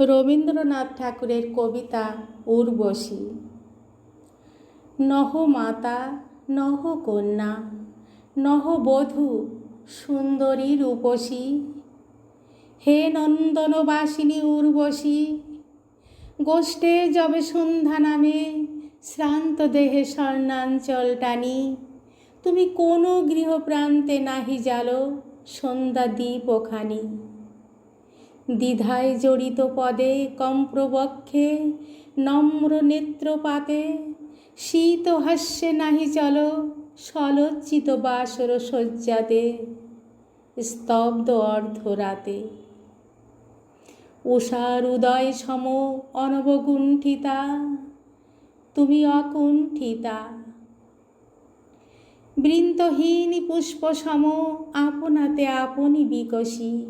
রবীন্দ্রনাথ ঠাকুরের কবিতা উর্বশী। নহ মাতা, নহ কন্যা, নহ বধূ, সুন্দরী রূপসী। হে নন্দনবাসিনী উর্বশী, গোষ্ঠে যবে সন্ধ্যা নামে, শ্রান্ত দেহে স্বর্ণাঞ্চল টানি। তুমি কোনো গৃহপ্রান্তে নাহি জালো, সন্ধ্যা দ্বীপ ওখানি দ্বিধায় জড়িত পদে কম্প্রবক্ষে, নম্র নেত্রপাতে, শীত হাস্যে নাহি চল সলজ্জিত বাসর শয্যাতে, স্তব্ধ অর্ধরাতে। উষার উদয় সম অনবগুণ্ঠিতা, তুমি অকুণ্ঠিতা। বৃন্তহীন পুষ্প সম আপনাতে আপনি বিকশী।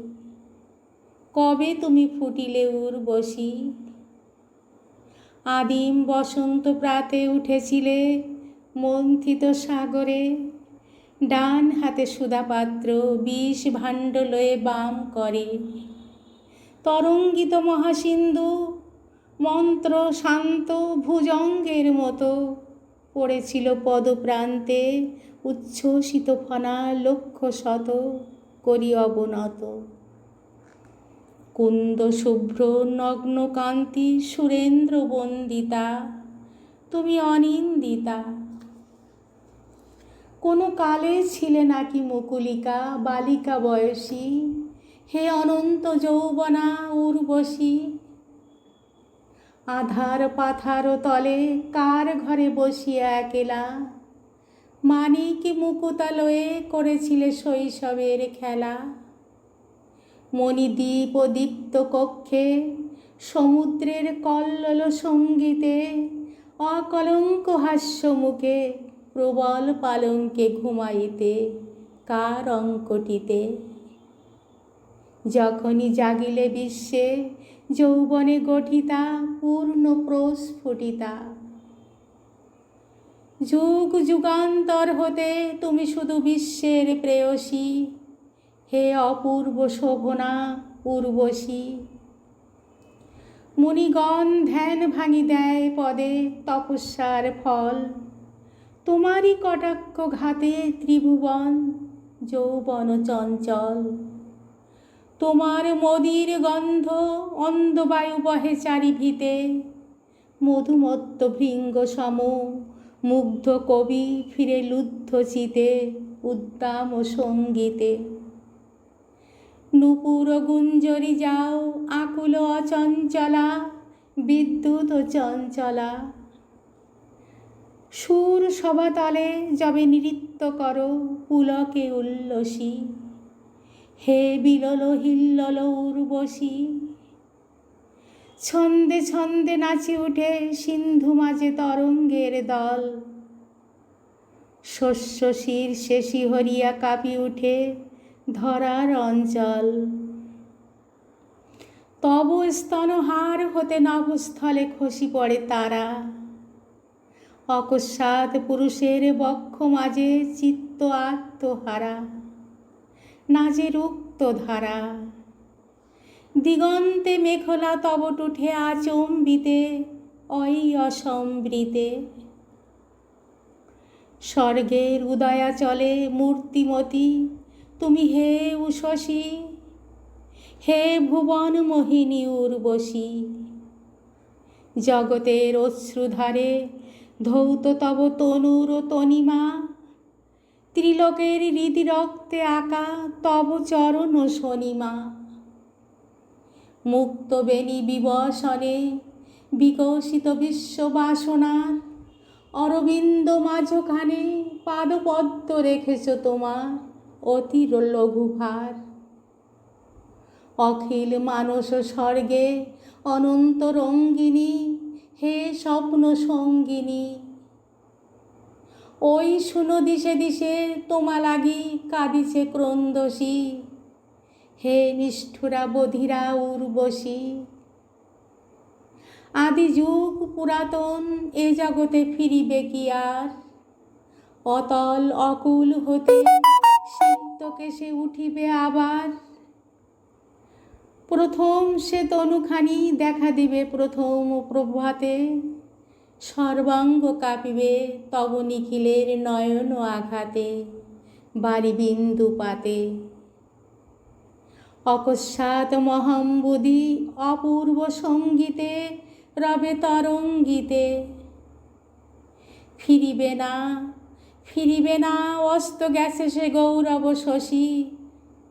কবে তুমি ফুটিলে উর্বশী? আদিম বসন্ত প্রাতে উঠেছিলে মন্থিত সাগরে। ডান হাতে সুধাপাত্র বিষ ভাণ্ড লয়ে বাম করে। তরঙ্গিত মহাসিন্ধু মন্ত্র শান্ত ভুজঙ্গের মতো পড়েছিল পদপ্রান্তে উচ্ছ্বসিত ফনা লক্ষ শত করি অবনত কুন্দ শুভ্র নগ্ন কান্তি সুরেন্দ্র বন্দিতা, তুমি অনিন্দিতা। কোনো কালে ছিলে নাকি মুকুলিকা, বালিকা বয়সী? হে অনন্ত যৌবনা উর্বশী। আধার পাথার তলে কার ঘরে বসিয়া একেলা? মানিক মুকুতালয়ে করেছিলে শৈশবের খেলা। মণিদ্বীপ দীপ্ত কক্ষে সমুদ্রের কল্লোল সঙ্গীতে অকলঙ্ক হাস্য মুখে প্রবল পালঙ্কে ঘুমাইতে, কার অঙ্কটিতে? যখনই জাগিলে বিশ্বে যৌবনে গঠিতা, পূর্ণ প্রস্ফুটিতা যুগ যুগান্তর হতে তুমি শুধু বিশ্বের প্রেয়সী। হে অপূর্ব শোভনা, উর্বশী। মুনিগণ ধ্যান ভাঙি দেয় পদে তপস্যার ফল। তোমারই কটাক্ষ ঘাতে ত্রিভুবন, যৌবন চঞ্চল। তোমার মদির গন্ধ অন্ধবায়ু বহে চারিভিতে। মধুমত্ত ভৃঙ্গ সম মুগ্ধ কবি ফিরে লুদ্ধ চিতে, উদ্দাম সঙ্গীতে। নুপুর গুঞ্জরি যাও, আকুল অচঞ্চলা, বিদ্যুৎ চঞ্চলা। সুর সভাতলে যবে নৃত্য করো, পুলকে উল্লসী। হে বিলল হিল্লল উর্বশী। ছন্দে ছন্দে নাচি উঠে সিন্ধু মাঝে তরঙ্গের দল। শস্য শীর্ষে শিহরিয়া কাঁপি উঠে ধরার অঞ্চল। তব স্তনহার হতে নভস্থলে খসি পড়ে তারা। অকস্মাৎ পুরুষের বক্ষ মাঝে চিত্ত আত্মহারা নাজে রুক্ত ধারা। দিগন্তে মেখলা তব টুঠে আচম্বিতে, অই অসম্বৃতে। স্বর্গের উদয়াচলে মূর্তিমতী তুমি হে উষসী, হে ভুবন মোহিনী উর্বশী, জগতের অশ্রুধারে ধৌত তব তনুর তনিমা, ত্রিলোকের হৃদি রক্তে আঁকা তব চরণ শনিমা মুক্ত বেনি বিবসনে বিকশিত বিশ্ববাসনার অরবিন্দ মাঝখানে পাদপদ্ম রেখেছ তোমার। অতি লঘুভার অখিল মানস স্বর্গে অনন্ত রঙ্গিনী, হে স্বপ্ন সঙ্গিনী। ওই শুনো দিশে দিশে তোমা লাগি কাঁদিছে ক্রন্দসী। হে নিষ্ঠুরা বধিরা উর্বশী। আদি যুগ পুরাতন এ জগতে ফিরিবে কি আর? অতল অকুল হতে সে উঠিবে আবার। প্রথম সে তনুখানি দেখা দিবে প্রথম প্রভাতে। সর্বাঙ্গ কাঁপিবে তব নিখিলের নয়ন আঘাতে বাড়ি বিন্দু পাতে। অকস্মাৎ মহাম্বুদি অপূর্ব সঙ্গীতে, রবে তরঙ্গিতে। ফিরিবে না ফিরিবে না অস্ত গেছে সে গৌরব শশী।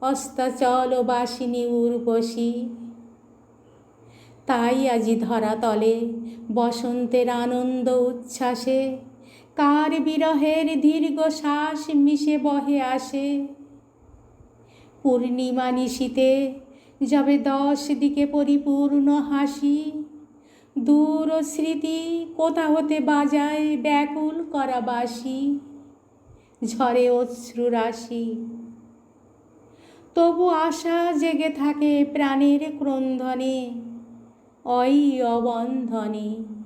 অস্তাচল বাসিনী উর্বশী। তাই আজি ধরাতলে বসন্তের আনন্দ উচ্ছ্বাসে। কার বিরহের দীর্ঘ শ্বাস মিশে বহে আসে। পূর্ণিমা নিশীতে যাবে দশ দিকে পরিপূর্ণ হাসি। দূর স্মৃতি কোথা হতে বাজায় ব্যাকুল করা বাসি ঝরে অশ্রু রাশি। তবু আশা জেগে থাকে প্রাণের ক্রন্ধনে অই অবন্ধনে।